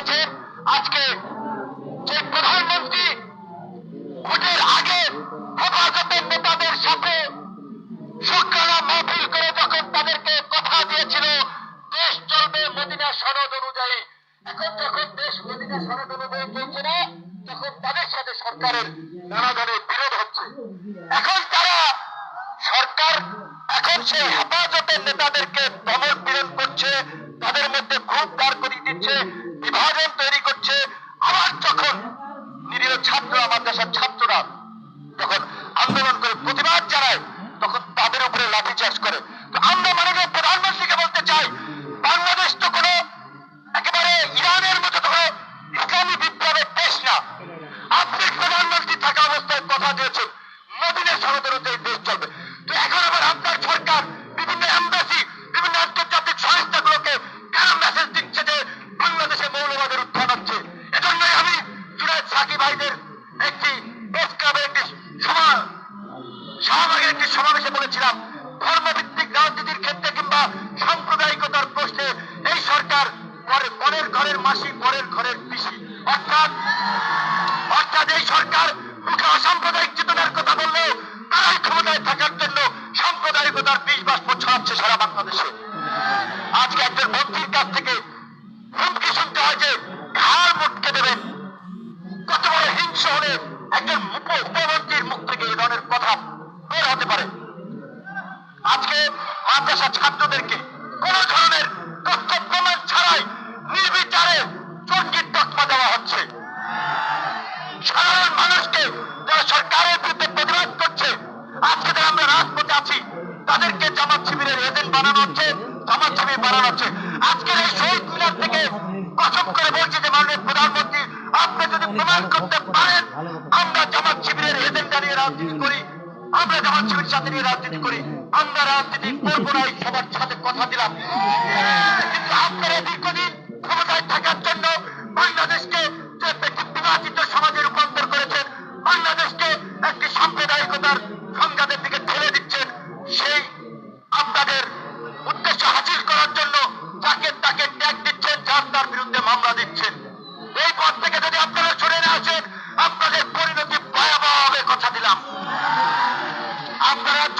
ঘটেছে আজকে যে প্রধানমন্ত্রী ভোটের আগে হেফাজতের নেতাদের সাথে সকালা মাহফিল করে যখন তাদেরকে কথা দিয়েছিল, দেশ চলবে মদিনা সনদ অনুযায়ী। এখন যখন দেশ মদিনা সনদ অনুযায়ী চলছে না, তখন তাদের সাথে সরকারের নানা ধরনের বিরোধ হচ্ছে। এখন তারা সরকার, এখন সেই হেফাজতের নেতাদেরকে অনুযায়ী দেশ চলবে। তো এখন আবার আপনার সরকার, বিভিন্ন এম্বাসি বিভিন্ন আন্তর্জাতিক সংস্থাগুলোকে মেসেজ দিচ্ছে যে বাংলাদেশে মৌলবাদের উত্থান হচ্ছে? আমি সাকি ভাইদের একটি প্রেস একটি সভা একটি সমাবেশে বলেছিলাম, ধর্মভিত্তিক রাজনীতির ক্ষেত্রে কিংবা সাম্প্রদায়িকতার প্রশ্নে এই সরকার পরের ঘরের মাসি, পরের ঘরের পিসি। অর্থাৎ অর্থাৎ এই সরকার আজকে একজন মন্ত্রীর কাছ থেকে হুমকি শুনতে হয় যে ঘাড় মুটকে দেবেন। কত বড় হিংস হলে একজন উপমন্ত্রীর মুখ থেকে ধরনের কথা বের হতে পারে। আজকে মাদ্রাসা ছাত্রদেরকে কোন ধরনের তথ্য প্রমাণ ছাড়াই নির্বিচারে চর্কির তকমা দেওয়া হচ্ছে। সাধারণ মানুষকে যারা সরকারের বিরুদ্ধে প্রতিবাদ করছে, আজকে যারা আমরা রাজপথে আছি তাদেরকে জামাত শিবিরের এজেন্ট বানানো হচ্ছে, জামাত শিবির বানানো হচ্ছে। আজকের এই শহীদ মিনার থেকে কসম করে বলছি যে মাননীয় প্রধানমন্ত্রী, আপনি যদি প্রমাণ করতে পারেন, আমরা জামাত শিবিরের এজেন্ডা নিয়ে রাজনীতি করি, আমরা জামাত শিবির সাথে নিয়ে রাজনীতি করি, আমরা রাজনীতি করব না, এই সবার সাথে কথা দিলাম। কিন্তু আপনারা দীর্ঘদিন ক্ষমতায় থাকার জন্য বাংলাদেশকে যে একটি বিভাজিত সমাজে রূপান্তর করেছেন, বাংলাদেশকে একটি সাম্প্রদায়িকতার আপনারা